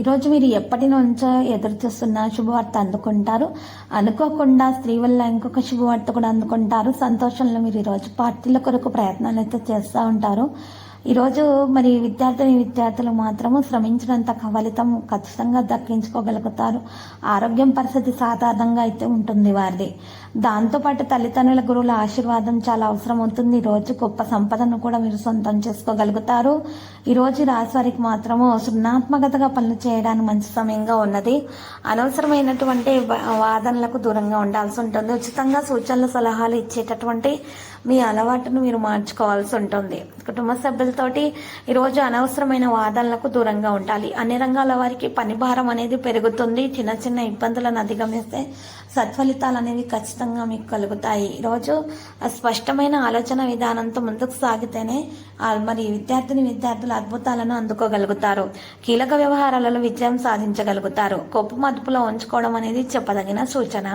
ఈరోజు మీరు ఎప్పటి నుంచో ఎదురు చూస్తున్న శుభవార్త అందుకుంటారు. అనుకోకుండా స్త్రీ వల్ల ఇంకొక శుభవార్త కూడా అందుకుంటారు. సంతోషంలో మీరు ఈరోజు పార్టీల కొరకు ప్రయత్నాలు అయితే చేస్తూ ఉంటారు. ఈరోజు మరి విద్యార్థిని విద్యార్థులు మాత్రము శ్రమించినంత ఫలితం ఖచ్చితంగా దక్కించుకోగలుగుతారు. ఆరోగ్యం పరిస్థితి సాధారణంగా అయితే ఉంటుంది వారిది. దాంతోపాటు తల్లిదండ్రుల గురువుల ఆశీర్వాదం చాలా అవసరం అవుతుంది. ఈ రోజు గొప్ప సంపదను కూడా మీరు సొంతం చేసుకోగలుగుతారు. ఈరోజు రాశి వారికి మాత్రము సృజనాత్మకతగా పనులు చేయడానికి మంచి సమయంగా ఉన్నది. అనవసరమైనటువంటి వాదనలకు దూరంగా ఉండాల్సి ఉంటుంది. ఉచితంగా సూచనలు సలహాలు ఇచ్చేటటువంటి మీ అలవాటును మీరు మార్చుకోవాల్సి ఉంటుంది. కుటుంబ సభ్యులు సభ్యులతోటి ఈరోజు అనవసరమైన వాదనలకు దూరంగా ఉండాలి. అన్ని రంగాల వారికి పని భారం అనేది పెరుగుతుంది. చిన్న చిన్న ఇబ్బందులను అధిగమిస్తే సత్ఫలితాలు అనేవి ఖచ్చితంగా మీకు కలుగుతాయి. ఈరోజు స్పష్టమైన ఆలోచన విధానంతో ముందుకు సాగితేనే మరి విద్యార్థిని విద్యార్థులు అద్భుతాలను అందుకోగలుగుతారు. కీలక వ్యవహారాలలో విజయం సాధించగలుగుతారు. కొప్పు మదుపులో ఉంచుకోవడం అనేది చెప్పదగిన సూచన.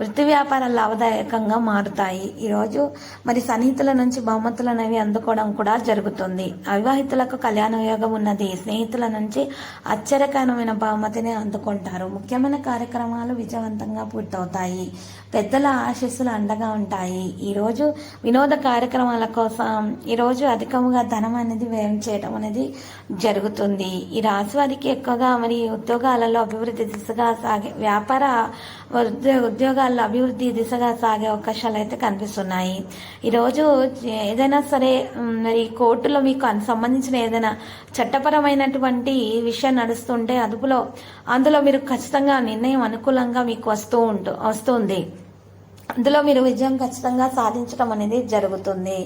వృత్తి వ్యాపారాలు లాభదాయకంగా మారుతాయి. ఈరోజు మరి సన్నిహితుల నుంచి బహుమతులు అనేవి అందుకోవడం కూడా జరుగుతుంది. అవివాహితులకు కళ్యాణ యోగం ఉన్నది. స్నేహితుల నుంచి ఆశ్చర్యకరమైన బహుమతిని అందుకుంటారు. ముఖ్యమైన కార్యక్రమాలు విజయవంతంగా పూర్తవుతాయి. పెద్దల ఆశీస్సులు అండగా ఉంటాయి. ఈరోజు వినోద కార్యక్రమాల కోసం ఈరోజు అధికముగా ధనం అనేది వ్యయం చేయడం అనేది జరుగుతుంది. ఈ రాశి వారికి ఎక్కువగా మరి ఉద్యోగాలలో అభివృద్ధి దిశగా సాగే వ్యాపార ఉద్యో- ఉద్యోగాల్లో అభివృద్ధి దిశగా సాగే అవకాశాలు అయితే కనిపిస్తున్నాయి. ఈరోజు ఏదైనా సరే మరి కోర్టులో మీకు సంబంధించిన ఏదైనా చట్టపరమైనటువంటి విషయం నడుస్తుంటే అదుపులో అందులో మీరు ఖచ్చితంగా నిర్ణయం అనుకూలంగా మీకు వస్తూ ఉంటు వస్తుంది. అందులో మీరు విజయం ఖచ్చితంగా సాధించడం అనేది జరుగుతుంది.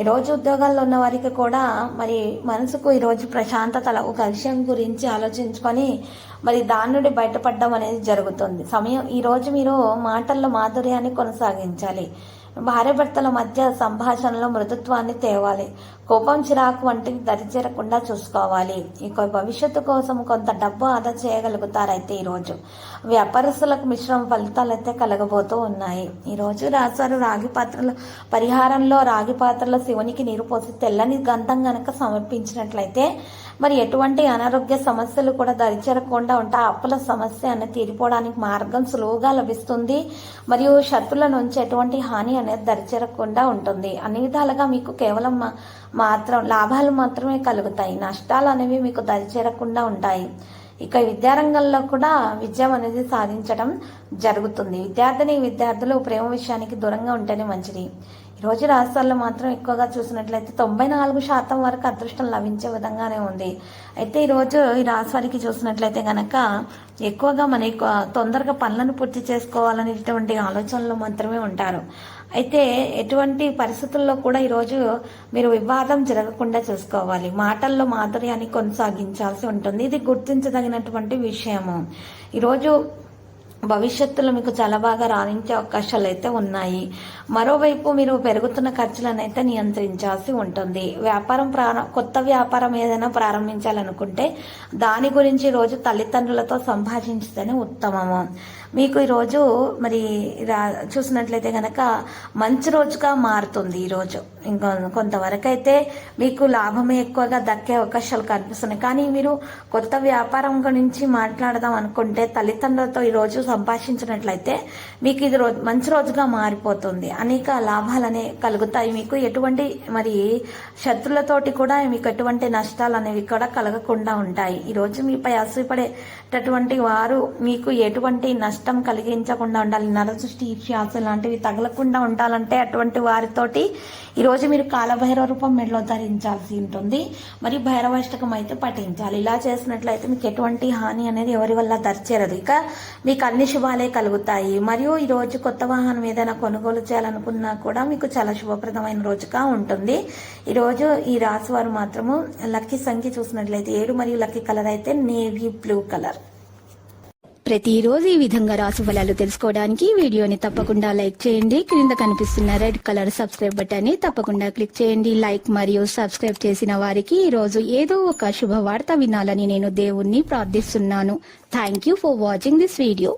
ఈరోజు ఉద్యోగాల్లో ఉన్న వారికి కూడా మరి మనసుకు ఈరోజు ప్రశాంతత ఒక విషయం గురించి ఆలోచించుకొని మరి దాని నుండి బయటపడడం అనేది జరుగుతుంది. సమయం ఈరోజు మీరు మాటల్లో మాధుర్యాన్ని కొనసాగించాలి. భార్యాభర్తల మధ్య సంభాషణలో మృదుత్వాన్ని తేవాలి. కోపం చిరాకు వంటివి దరిచేరకుండా చూసుకోవాలి. ఇక భవిష్యత్తు కోసం కొంత డబ్బు ఆదా చేయగలుగుతారైతే ఈరోజు వ్యాపారస్తులకు మిశ్రమ ఫలితాలు అయితే కలగబోతూ ఉన్నాయి. ఈరోజు రాశారు రాగి పాత్రలు పరిహారంలో రాగి పాత్రలో శివునికి నీరు పోసి తెల్లని గంధం గనక సమర్పించినట్లయితే మరి ఎటువంటి అనారోగ్య సమస్యలు కూడా దరిచేరకుండా ఉంటా అప్పుల సమస్య అనేది తీరిపోవడానికి మార్గం సులువుగా లభిస్తుంది. మరియు శత్రుల నుంచి ఎటువంటి హాని అనేది దరిచేరకుండా ఉంటుంది. అన్ని విధాలుగా మీకు కేవలం మాత్రం లాభాలు మాత్రమే కలుగుతాయి. నష్టాలు అనేవి మీకు దరిచేరకుండా ఉంటాయి. ఇక విద్యారంగంలో కూడా విజయం అనేది సాధించడం జరుగుతుంది. విద్యార్థిని విద్యార్థులు ప్రేమ విషయానికి దూరంగా ఉంటేనే మంచిది. ఈ రోజు రాష్ట్రాల్లో మాత్రం ఎక్కువగా చూసినట్లయితే తొంభై నాలుగు శాతం వరకు అదృష్టం లభించే విధంగానే ఉంది. అయితే ఈరోజు ఈ రాశి వారికి చూసినట్లయితే గనక ఎక్కువగా మన తొందరగా పనులను పూర్తి చేసుకోవాలనేటువంటి ఆలోచనలో మాత్రమే ఉంటారు. అయితే ఎటువంటి పరిస్థితుల్లో కూడా ఈరోజు మీరు వివాదం జరగకుండా చూసుకోవాలి. మాటల్లో మాధుర్యాన్ని కొనసాగించాల్సి ఉంటుంది. ఇది గుర్తించదగినటువంటి విషయము. ఈరోజు భవిష్యత్తులో మీకు చాలా బాగా రాణించే అవకాశాలు అయితే ఉన్నాయి. మరోవైపు మీరు పెరుగుతున్న ఖర్చులను అయితే నియంత్రించాల్సి ఉంటుంది. వ్యాపారం ప్రారం కొత్త వ్యాపారం ఏదైనా ప్రారంభించాలనుకుంటే దాని గురించి రోజు తల్లిదండ్రులతో సంభాషించితేనే ఉత్తమము. మీకు ఈరోజు మరి రా- చూసినట్లయితే కనుక మంచి రోజుగా మారుతుంది ఈరోజు ఇంకో కొంతవరకు అయితే మీకు లాభమే ఎక్కువగా దక్కే అవకాశాలు కనిపిస్తున్నాయి. కానీ మీరు కొత్త వ్యాపారం గురించి మాట్లాడదాం అనుకుంటే తల్లిదండ్రులతో ఈరోజు సంభాషించినట్లయితే మీకు ఇది రోజు మంచి రోజుగా మారిపోతుంది. అనేక లాభాలనే కలుగుతాయి. మీకు ఎటువంటి మరి శత్రులతోటి కూడా మీకు ఎటువంటి నష్టాలు అనేవి కూడా కలగకుండా ఉంటాయి. ఈరోజు మీపై అసూయపడేటటువంటి వారు మీకు ఎటువంటి నష్టం కలిగించకుండా ఉండాలి. నరసృష్టి ఈర్ష్యాస లాంటివి తగలకుండా ఉండాలంటే అటువంటి వారితోటి ఈరోజు మీరు కాలభైరవ రూపం మెడలో ధరించాల్సి ఉంటుంది. మరి భైరవాష్టకం అయితే పఠించాలి. ఇలా చేసినట్లయితే మీకు ఎటువంటి హాని అనేది ఎవరి వల్ల దరిచేరదు. ఇక మీకు అన్ని శుభాలే కలుగుతాయి. మరియు ఈ రోజు కొత్త వాహనం ఏదైనా కొనుగోలు చేయాలనుకున్నా కూడా మీకు చాలా శుభప్రదమైన రోజుగా ఉంటుంది. ఈ రోజు ఈ రాశి వారు మాత్రము లక్కీ సంఖ్య చూసినట్లయితే ఏడు మరియు లక్కీ కలర్ అయితే నేవీ బ్లూ కలర్. ప్రతిరోజు ఈ విధంగా రాసు ఫలాలు తెలుసుకోవడానికి వీడియోని తప్పకుండా లైక్ చేయండి. క్రింద కనిపిస్తున్న రెడ్ కలర్ సబ్స్క్రైబ్ బటన్ని తప్పకుండా క్లిక్ చేయండి. లైక్ మరియు సబ్స్క్రైబ్ చేసిన వారికి ఈ రోజు ఏదో ఒక శుభవార్త వినాలని నేను దేవుణ్ణి ప్రార్థిస్తున్నాను. Thank you for watching this video